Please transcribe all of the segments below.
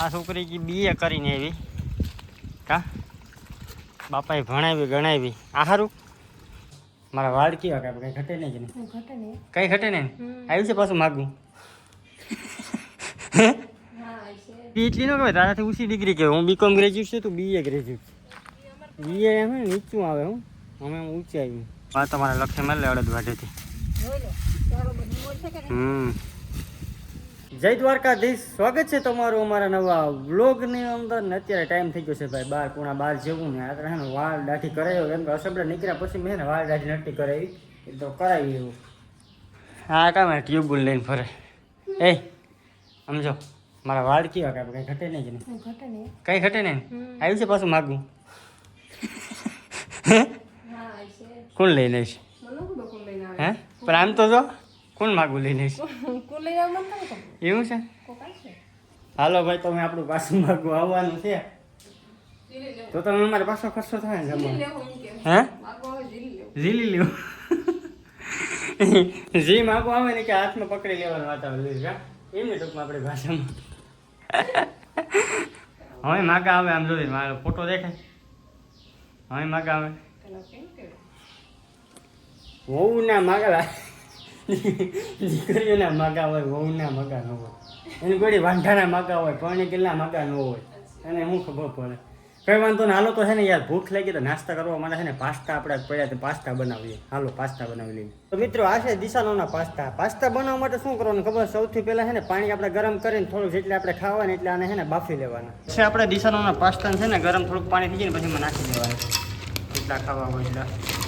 આ છોકરી કી બીએ કરીને એવી કા? બાપાએ ભણાવી ગણાવી. આ સારું મારા વાળ કેવા કાંઈ કંઈ ઘટે નહીં નહીં? ઘટે નહીં. આવ્યું છે પાછું માગું. હા? બી એટલી ન કહેવાય? તારાથી ઊંચી ડિગ્રી કહેવાય. હું બીકોમ ગ્રેજ્યુએટ છું તું બીએ ગ્રેજ્યુએટ બીએ એમ નીચું આવે હું. અમે એમ ઊંચી આવ્યું આ તમારે લક્ષ્ય મળે અડદ વાટેથી? હમ. જય દ્વારકાધીશ. સ્વાગત છે તમારું અમારા નવા વ્લોગની અંદર. ને અત્યારે ટાઈમ થઈ ગયો છે ભાઈ બાર પૂણા બાર જેવું ને આ હે વાળ દાઢી કરાવ્યો કેમ કે અસબડા નીકળ્યા પછી મેં વાળ દાઢી નટી કરાવી. એ તો કરાવી એવું. હા કામ ટ્યુબ લઈને ફરે. એ સમજો. મારા વાળ કેવા કાંઈ કંઈ ઘટે નહીં જ નહીં? કંઈ ઘટે નહીં. આવ્યું છે પાછું માગું? હા કોણ લઈને આવીશ હે? પણ આમ તો જો. કોણ માગું લઈને એવું છે? હાલો ભાઈ તમે આપણું પાછું માગું આવવાનું છે. તો તમે અમારે પાછો ખર્ચો થાય જમવાનો? હે? ઝીલી જીલી લેવું. જી માગું આવે ને કે હાથમાં પકડી લેવાનું વાત આવે એમની ટૂંકમાં આપણી ભાષામાં. હવે માગા આવે આમ જોઈએ મારો ફોટો દેખાય. હવે માગા આવે. વહુ ના માગા દીકરીઓના માગા હોય, વહુના માગા ન હોય. એની કોઈ વાંઢાના માગા હોય, પાણી કેટલા માગા ન હોય. એને શું ખબર પડે? કઈ વાંધો ને હાલો તો છે ને યાર, ભૂખ લાગી તો નાસ્તા કરવા માટે છે ને પાસ્તા આપણે પડ્યા પાસ્તા બનાવીએ. હાલો, પાસ્તા બનાવી લઈએ. તો મિત્રો, આ છે દિશાનોના પાસ્તા. પાસ્તા બનાવવા માટે શું કરવાનું ખબર? સૌથી પહેલા છે ને પાણી આપણે ગરમ કરીને થોડુંક જેટલે આપણે ખાવાનું એટલે આને છે ને બાફી લેવાના. છે આપણે દિશાનોના પાસ્તા છે ને ગરમ થોડુંક પાણી થઈ જાય પછી નાખી દેવાનું. એટલા ખાવા હોય એટલા.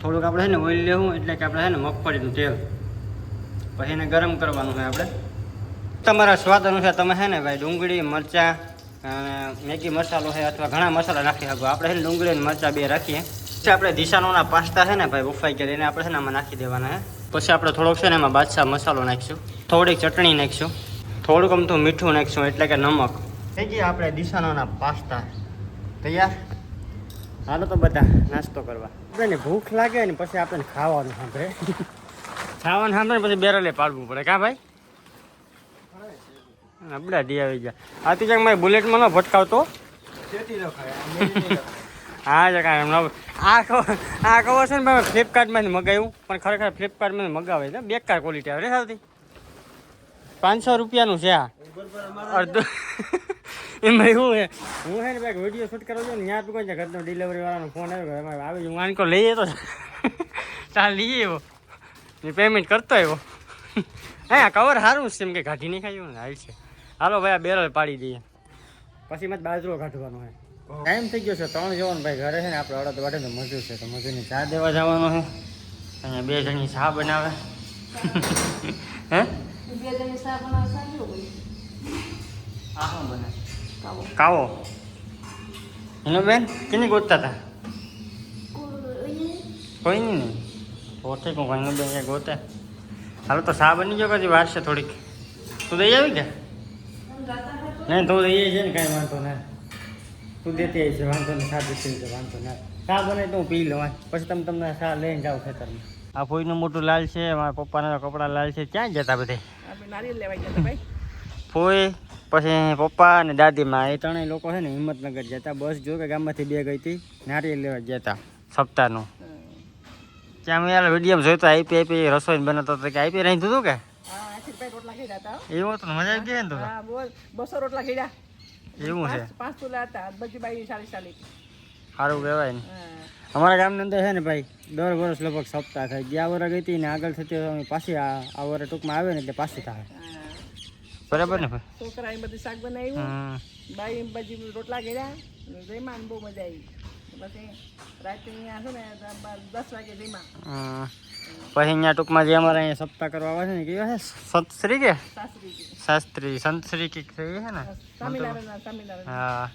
થોડુંક આપણે છે ને ઓઇલ લેવું એટલે કે આપણે છે ને મગફળીનું તેલ. પછી એને ગરમ કરવાનું હોય આપણે. તમારા સ્વાદ અનુસાર તમે છે ને ભાઈ ડુંગળી, મરચાં મેગી મસાલો છે અથવા ઘણા મસાલા નાખી શકો. આપણે છે ને ડુંગળી અને મરચાં બે રાખીએ. પછી આપણે દિશાનોના પાસ્તા છે ને ભાઈ બફાઈ ગયા એને આપણે છે ને આમાં નાખી દેવાના છે પછી આપણે થોડોક છે ને એમાં બાદશાહ મસાલો નાખીશું. થોડીક ચટણી નાખીશું. થોડુંક અમથું મીઠું નાખીશું એટલે કે નમક. થઈ ગયા આપણે દિશાનોના પાસ્તા. તૈયાર? હાલો તો બધા નાસ્તો કરવા. આપણને ભૂખ લાગે ને પછી આપણને ખાવાનું સાંભળે. ખાવાનું સાંભળે પછી બેરલે પાડવું પડે. કા ભાઈ? આપડા ડી આવી ગયા. આ તીજા મારી બુલેટમાં ન ભટકાવતો? હા જ કાંઈ એમ આ આ ખબર છે ને ભાઈ ફ્લિપકાર્ટમાંથી મગાવ્યું. પણ ખરેખર ફ્લિપકાર્ટમાંથી મગાવે છે. બેકાર ક્વોલિટી આવે રે સાવથી પાંચસો રૂપિયાનું છે આ. અડધું એમાં એવું છે હું. છે ને ભાઈ વીડિયો શૂટ કરું છું ને ત્યાં કોઈ ઘરનો ડિલિવરી વાળાનો ફોન આવ્યો એમાં આવી હું આનકો લઈએ તો. ચાલ લઈએ એવો ને પેમેન્ટ કરતો આવ્યો. હા કવર સારું છે એમ કે કાઢી નહીં ખાયું ને હાલ છે. હાલો ભાઈ આ બેરલ પાડી દઈએ. પછી મત બાજરો કાઢવાનો હોય ટાઈમ થઈ ગયો છે ત્રણ જવાનું ભાઈ ઘરે છે ને આપણે અડદ વાટે તો મજૂર છે તો મજૂરની ચા દેવા જવાનો છે. અહીંયા બે જણી ચા બનાવે. હે? બે જણી ચા બનાવે સાંજે હોય. આ શું બને કાવો હેલો બેન કેની ગોતતા હતા કોઈ નહીં પોતે કોઈ ભાઈનો બેન ક્યાં ગોતે હાલો તો સા બની ગયો કદી વાર છે થોડીક તું દઈ આવી કે નહીં તું દઈ છે ને કાંઈ વાંધો ના તું દેતી આવી છે વાંધો નહીં સા દેતી છે વાંધો ના સા બને તો હું પી લઉં. પછી તમે તમને સા લઈને જાઓ ખેતરમાં આ ફોઈનું મોટું લાલ છે મારા પપ્પાના કપડાં લાલ છે ક્યાં જતા બધે નારિયેલ લેવા ગયા ભાઈ ફોઈ પછી પપ્પા અને દાદીમાં એ ત્રણેય લોકો છે ને હિંમતનગર જતા બસ જો કે ગામમાંથી બે ગઈ હતી નારિયેલ લેવા હતા સપ્તાહનું. ત્યાં મેં યાર વીડિયો જોયો તો આઈપી આઈપી રસોઈ બનાવતો હતો. કે આઈપી રહી હતું કે? એવું હતું મજા આવી ગઈ ને તો. બસો રોટલા ખાઈ એવું છે. પાંચ તુલા હતા બધી બાઈ ચાલીસ ચાલીસ સારું કહેવાય ને. અમારા ગામની અંદર છે ને ભાઈ દર વર્ષ લગભગ સપ્તાહ થાય. ગયા વર્ષ ગઈ હતી ને આગળ થતી હોય પાછી આ આ ટૂંકમાં આવે ને એટલે પાછી થાય. બરાબર ને છોકરા એ બધી શાક બનાવ્યું બાઈ એમ પછી રોટલા કર્યા. જઈમાં બહુ મજા આવી. પછી રાતે અહીંયા છે ને દસ વાગે જઈમાં પછી અહીંયા ટૂંકમાં જે અમારે અહીંયા સપ્તાહ કરવા આવે છે ને કેવા છે? સંતશ્રી કે? શાસ્ત્રી સંતશ્રી કીક એ છે ને? હા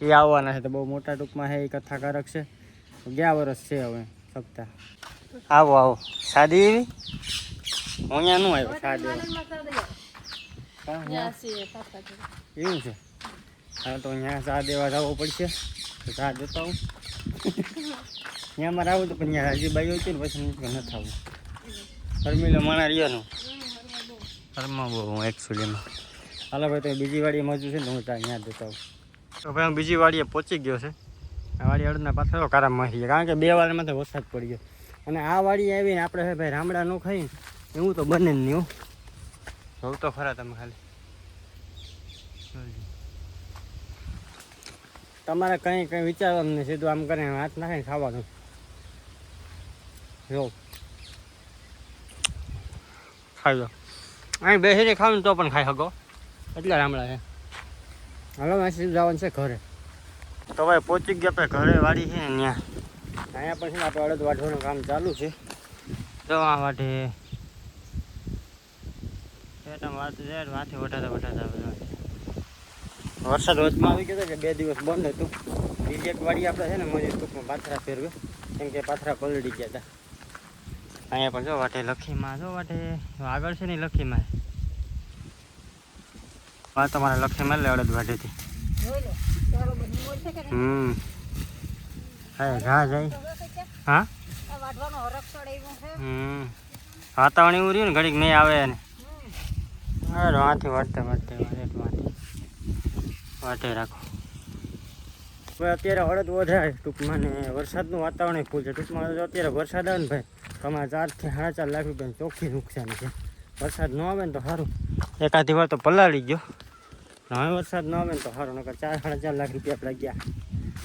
એ આવવાના છે તો બહુ મોટા ટૂંકમાં છે એ કથાકારક છે. ગયા વર્ષ છે હવે સપ્તાહ. આવો આવો. સાદી એવી? હું અહીંયા નું આવ્યો સાદી. એવું છે? હા તો અહીંયા ચા દેવા જવું પડશે. તો ચા દેતા આવું. ત્યાં મારે આવું તો પણ ત્યાં હજી હોય છે ને પછી હું ન થવું શર્મિલો માણા રહ્યો નું. બહુ બહુ એકચ્યુઅલીમાં હાલો ભાઈ તો બીજી વાડીએ મજુ છે ને હું ત્યાં ત્યાં દેતો આવું. તો ભાઈ હું બીજી વાડીએ પહોંચી ગયો છે. આ વાડી અડધના પાછળ કારા મારી ગયા. કારણ કે બે વારમાં તો વરસાદ પડી ગયો. અને આ વાડી આવીને આપણે ભાઈ રામડા ન ખાઈ એવું તો બને જ નહીં હો. જોઉં તો ખરા તમે ખાલી. તમારે કંઈ કંઈ વિચારવાનું નહીં સીધું આમ કરીને હાથ નાખીને ખાવાનું. જો. ખાઈ લો. અહીં બેસીને ખાવું તો પણ ખાઈ શકો. એટલા રામડા છે. હાલો મેસેજ જવાનું છે ઘરે. તો ભાઈ પહોંચી ગયા આપણે ઘરે વાડી છે ને ત્યાં. અહીંયા પણ છે આપણે અડદ વાઢવાનું કામ ચાલુ છે. તો આ વાટે વાત છે માથે વટાતા વટાતા વરસાદ વચમાં આવી ગયો કે બે દિવસ બંધ હતું. બીજી એક વાડી આપણે છે ને મજે ટૂંકમાં પાથરા ફેરવે. કેમ કે પાથરા પલડી ગયા હતા. અહીંયા પણ જો વાટે લખીમાં જો વાટે આગળ છે ને લખીમાં. હા તમારે લખીમાં લે અડદ વાટેથી? હમ. હા ઘા જાય. હા? હમ. વાતાવરણ એવું રહ્યું ને ઘડીક નહીં આવે ને. હમ. આથી વાટતે વાટતે, વાટે વાટે. વાટે રાખો. હવે અત્યારે હળદ વધારે, ટૂંકમાં ને વરસાદનું વાતાવરણ ફૂલ છે. ટૂંકમાં અત્યારે વરસાદ આવે ને ભાઈ તમારે ચારથી સાડા ચાર લાખ રૂપિયાની ચોખ્ખી નુકસાન છે. વરસાદ ન આવે ને તો સારું. એકાદી વાર તો પલાળી ગયો. હવે વરસાદ ન આવે ને તો સારું, નકર ચાર સાડા ચાર લાખ રૂપિયા આપણે ગયા.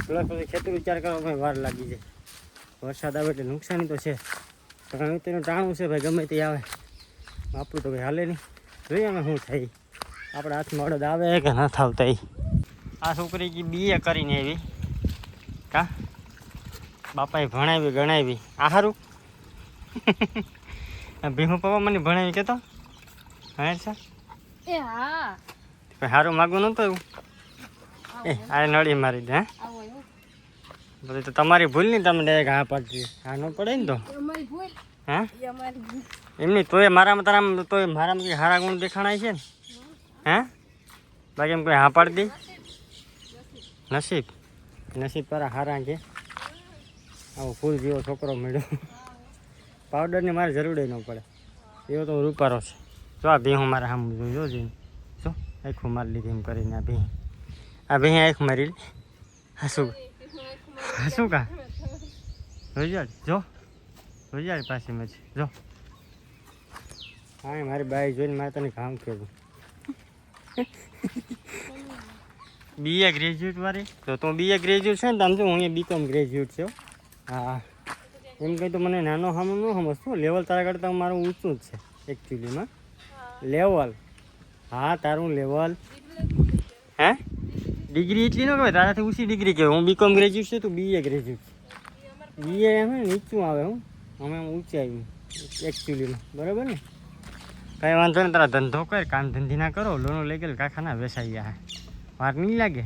પ્લસ પછી ખેતર વિચાર કરવામાં વાર લાગી જાય. વરસાદ આવે એટલે નુકસાની તો છે. પણ તેનું ટાણું છે, ભાઈ, ગમે તે આવે. આપણું તો ભાઈ હાલે નહીં. જોઈએ અમે શું થઈ? આપણા હાથમાં અડદ આવે કે ન થાવતા આ છોકરી બીએ કરીને એવી કા? બાપાએ ભણાવી ગણાવી. આ સારું ભીમુ પપ્પા મને ભણાવી કેતો? હે છે? એ હા. સારું માગવું નહોતું એવું? એ આ નળી મારી દે હે? બધું તો તમારી ભૂલ નહીં તમને હા પડતી હા ન પડે ને તો? હા? એમની તોય મારામાં તારામાં તોય મારામાં કંઈ સારા ગુણ દેખાણાય છે ને? હે? બાકી એમ કોઈ હા પાડી દે નસીબ. નસીબ તારા હારા છે આવો ફૂલ જેવો છોકરો મળ્યો. પાવડરની મારે જરૂર ન પડે. એવો તો રૂપારો છે. જો આ ભીહું મારે સામે જોઈ જો જઈને જો, આખું મારી લીધી એમ કરીને આ ભીહ. આ ભીહ આંખ મારી હસું હા, શું? હા, શું કા? જોઈ જો. જોઈ પાછી મેં જો. હા મારી બાઈ જોઈને મારે તને કામ કહેવું બીએ ગ્રેજ્યુએટ વાળી? તો તું બીએ ગ્રેજ્યુએટ છે ને તમ જો હું અહીંયા બીકોમ ગ્રેજ્યુએટ છું. હા. એમ કહી તો મને નાનો સામે ન સમજતો લેવલ તારા કરતાં મારું ઊંચું જ છે એકચ્યુઅલીમાં લેવલ હા તારું લેવલ હે? ડિગ્રી એટલી ન કહેવાય તારાથી ઊંચી ડિગ્રી કહેવાય. હું બીકોમ ગ્રેજ્યુએટ છું તું બીએ ગ્રેજ્યુએટ બીએ એમ નીચું આવે હું. અમે આમ ઊંચાઈ. એકચ્યુઅલીમાં બરાબર ને? કાંઈ વાંધો નહીં, તારા ધંધો કર, કામ ધંધી ના કરો, લોનો લઈ ગયેલ કાખાના વેસાઈ ગયા વાર નહીં લાગે.